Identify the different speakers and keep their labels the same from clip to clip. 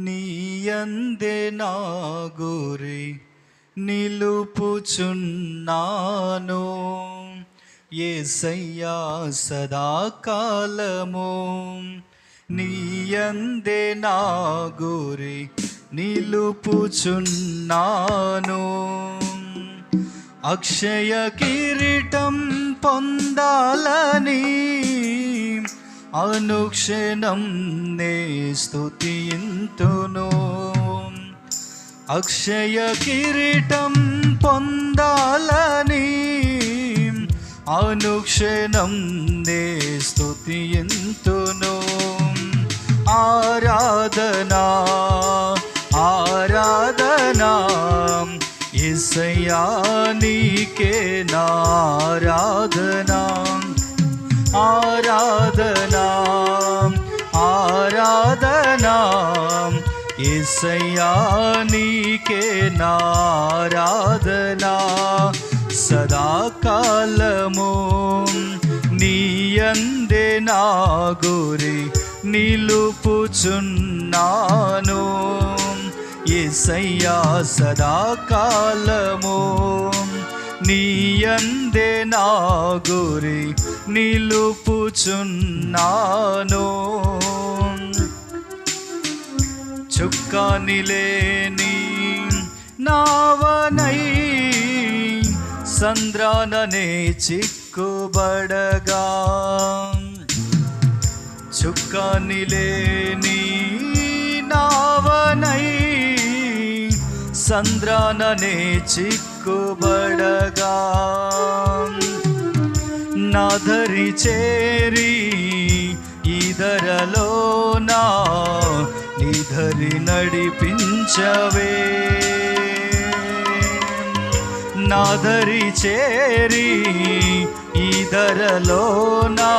Speaker 1: నీయందే నా గురి నిలుపుచున్నాను. ఏసయ్యా సదాకాలము నీయందే నా గురి నిలుపుచున్నాను. అక్షయ కిరీటం పొందాలని అనుక్షణం నే స్థుతింతును అక్షయ కిరీటం పొందాలని అనుక్షణం నే స్థుతింతును ఆరాధనా ఆరాధనా ఇసయానికే నారాధనా. ఆరాధనా ఆరాధనా ఇసయా నీకే నారాధనా. సదాకాలము నీయందే నా గురి నిలుపుచున్నాను. ఎసయ్యా సదాకాలము నీయందే నా గురి నిలుపుచున్నాను. చుక్కానిలేని నావనై సంద్రాననే చిక్కుబడగా. చుక్కానిలేని నావనై సంద్రాననే చిక్కు చిక్కుబడగా నాధరి చేరి ఇదరలో నా నిధరి నడిపించవే. నాదరి చేరి ఇదరలో నా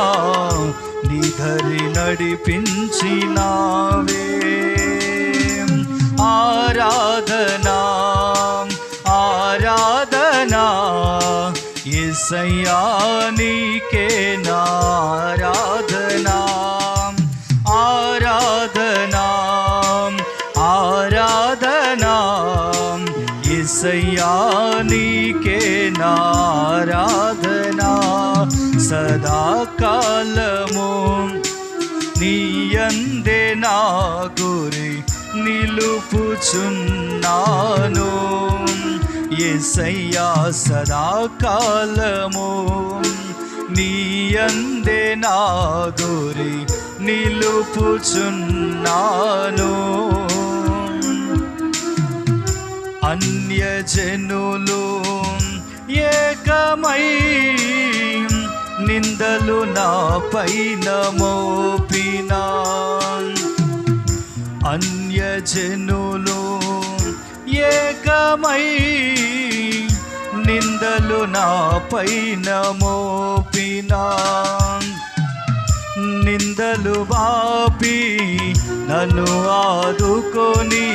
Speaker 1: నిధరి నడిపించినావే. ఆరాధనా ఆరాధనా ఎసయ్యా నీకే నారాధనా ఆరాధనా ఆరాధనా ఎసయ్యా నీకే నారాధనా సదాకాలము నీయందే నా గురి నిలుపుచున్నాను ఎసయ్యా సదాకాలము? నీయందే నా గురి నిలుపుచున్నాను. అన్యజనులు ఏకమై నిందలు నా పైన మోపినా అన్యజనులు ప్రత్యేకమై నిందలు నా పైన మోపినా. నిందలు బాపి నన్ను ఆదుకొని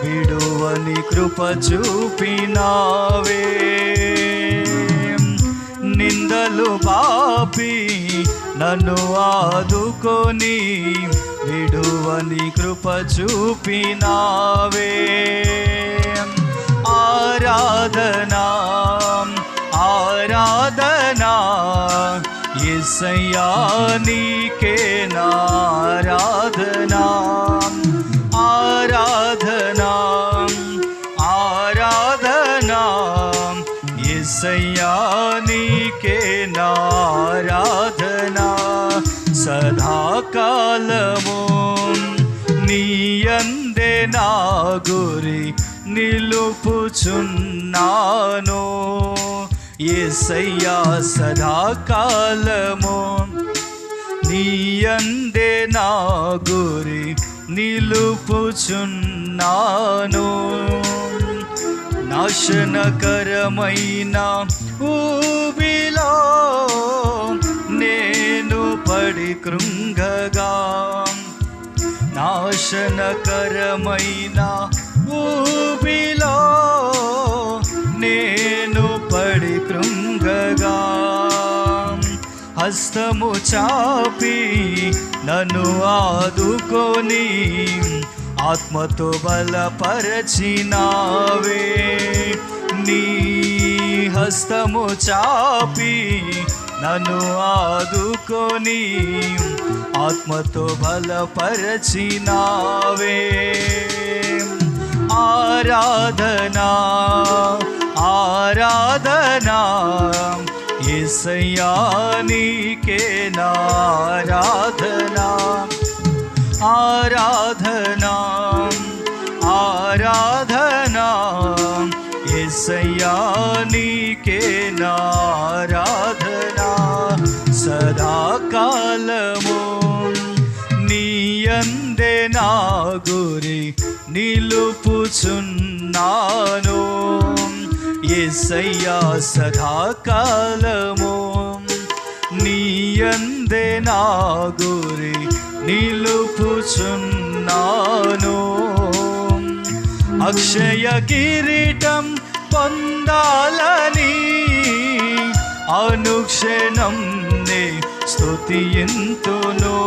Speaker 1: విడువని కృప చూపినావే. నిందలు బాపి నన్ను ఆదుకొని విడువని కృప చూపినావే. ఆరాధనా ఆరాధనా ఎసయ్యా నీకేనా? నీయందే నా గురి నిలుపుచున్నాను. ఏసయ్యా సదాకాలము నీయందే నా గురి నిలుపుచున్నాను. నాశనకరమైన ఊబిలో నేను పడి కృంగగా నాశనకరమైన ఊబిలో నేను పడి కృంగగా హస్తము చాపి నన్ను ఆదుకొని ఆత్మతో బలపరచినావే. నీ హస్తము చాపి నన్ను ఆదుకొని ఆత్మతో బలపరచినావే ఆరాధనా ఆరాధనా ఏసయ్యా నీకే నారాధనా ఆరాధనా ఆరాధనా ఏసయ్యా నీయందే నా గురి నిలుపుచున్నాను. ఎసయ్యా సదాకాలము నీయందే నా గురి నిలుపుచున్నాను. అక్షయ కిరీటం పొందాలని అనుక్షణం నే స్తుతియంతును.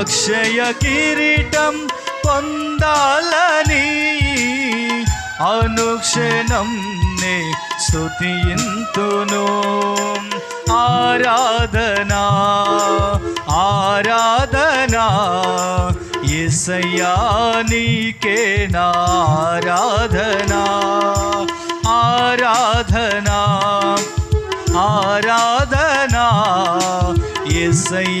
Speaker 1: అక్షయ కిరీటం పొందాలని అనుక్షణం నే స్తుతియంతును. ఆరాధనా ఆరాధనా ఎసయ్యా నీకే నారాధనా ఆరాధనా. ఆరాధనా ఎసయ్యా